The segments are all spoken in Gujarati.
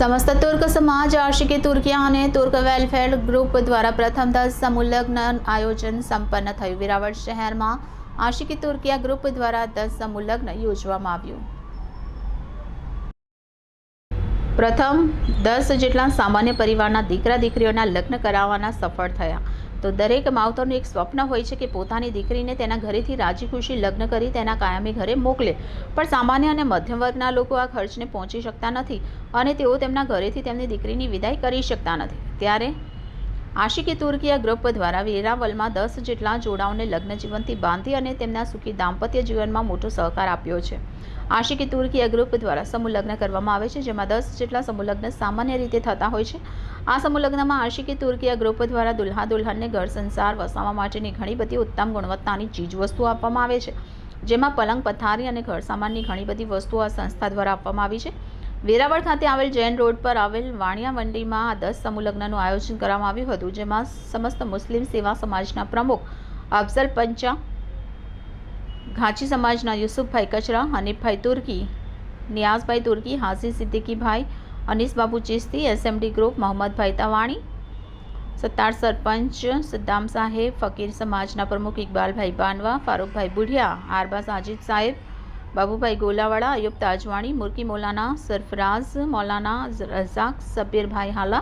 સમસ્ત તુર્ક સમાજ આશિકે તુર્કિયા અને તુર્ક વેલફેર ગ્રુપ દ્વારા પ્રથમ દસ સમુલગ્ન આયોજન સંપન્ન થયું વેરાવળ શહેરમાં આશિકી તુર્કિયા ગ્રુપ દ્વારા દસ સમુલગ્ન યોજવામાં આવ્યું। પ્રથમ દસ જેટલા સામાન્ય પરિવારના દીકરા દીકરીઓના લગ્ન કરાવવાના સફળ થયા। તો દરેક માવતરનું એક સ્વપ્ન હોય છે કે પોતાની દીકરીને તેના ઘરેથી રાજી ખુશી લગ્ન કરી તેના કાયમી ઘરે મોકલે. પણ સામાન્ય અને મધ્યમ વર્ગના લોકો આ ખર્ચને પહોંચી શકતા નથી અને તેઓ તેમના ઘરેથી તેમની દીકરીની વિદાય કરી શકતા નથી. ત્યારે આશિકી તુર્કીયા ગ્રુપ દ્વારા વેરાવલમાં દસ જેટલા જોડાઓને લગ્ન જીવનથી બાંધી અને તેમના સુખી દાંપત્ય જીવનમાં મોટો સહકાર આપ્યો છે. આશિકી તુર્કીયા ગ્રુપ દ્વારા સમૂહ લગ્ન કરવામાં આવે છે, જેમાં દસ જેટલા સમૂહ લગ્ન સામાન્ય રીતે થતા હોય છે. આ સમૂહ લગ્નમાં આશિકી તુર્કીયા ગ્રુપ દ્વારા દુલ્હા દુલ્હનને ઘર સંસાર વસાવવા માટેની ઘણી બધી ઉત્તમ ગુણવત્તાની ચીજવસ્તુઓ આપવામાં આવે છે, જેમાં પલંગ પથારી અને ઘર સામાનની ઘણી બધી વસ્તુઓ આ સંસ્થા દ્વારા આપવામાં આવી છે. વેરાવળ ખાતે આવેલ જૈન રોડ પર આવેલ વાણિયા મંડીમાં દસ સમૂહલગ્નનું આયોજન કરવામાં આવ્યું હતું, જેમાં સમસ્ત મુસ્લિમ સેવા સમાજના પ્રમુખ અફઝલ પંચા, ઘાંચી સમાજના યુસુફભાઈ કચરા હનીફભાઈ તુર્કી, નિયાઝભાઈ તુર્કી હાસી સિદ્દીકીભાઈ, અનીસબાબુ ચિસ્તી, એસએમડી ગ્રુપ, મોહમ્મદભાઈ તવાણી, સત્તાર સરપંચ સદ્દામ સાહેબ, ફકીર સમાજના પ્રમુખ ઇકબાલભાઈ બાનવા, ફારૂકભાઈ બુઢિયા, આરબા સાજીદ સાહેબ બાબુભાઈ ગોલાવાળા, અયુબ તાજવાણી, મુરકી મૌલાના, સરફરાઝ મૌલાના, રઝાક, સબીરભાઈ હાલા,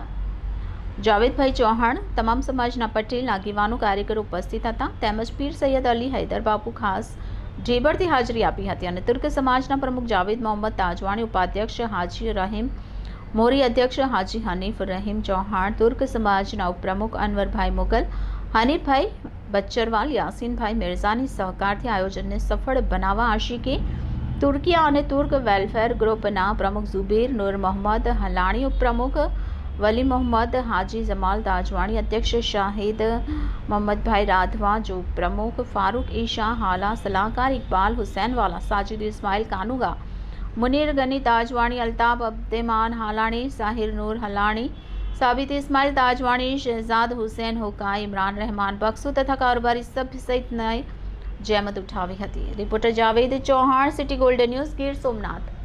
જાવેદભાઈ ચૌહાણ તમામ સમાજના પટેલ, આગેવાનો, કાર્યકરો ઉપસ્થિત હતા. તેમજ પીર સૈયદ અલી હૈદર બાપુ ખાસ ઢેબરથી હાજરી આપી હતી અને તુર્ક સમાજના પ્રમુખ જાવેદ મોહમ્મદ તાજવાણી, ઉપાધ્યક્ષ હાજી રહીમ, મોરી અધ્યક્ષ હાજી હનીફ રહીમ ચૌહાણ, તુર્ક સમાજના ઉપપ્રમુખ અનવરભાઈ મુગલ, હનીફભાઈ બચ્ચરવાલ, યાસીનભાઈ મિર્ઝાની સહકારથી આયોજનને સફળ બનાવવા આશિકે તુર્કિયા અને તુર્ક વેલફેર ગ્રુપના પ્રમુખ ઝુબેર નૂર મોહમ્મદ, હલાણી ઉપપ્રમુખ વલી મોહમ્મદ, હાજી જમાલ તાજવાણી, અધ્યક્ષ શાહિદ મોહમ્મદભાઈ રાધવા જો પ્રમુખ ફારૂક ઈશા હાલા સલાહકાર ઇકબાલ હુસૈનવાલા, સાજિદ ઇસ્માઇલ કાનુગા, મુનીર ગની તાજવાણી, અલ્તાફ અબ્દેમાન હાલાણી, સાહિર નૂર હલાણી, સાબિત ઇસ્માઇલ તાજવાણી શહેજાદ હુસૈન હોકા ઇમરાન રહેમાન બક્સુ તથા કારોબારી સભ્ય સહિતની જહેમત ઉઠાવી હતી. Reporter Javed Chauhan City Golden News Gir Somnath.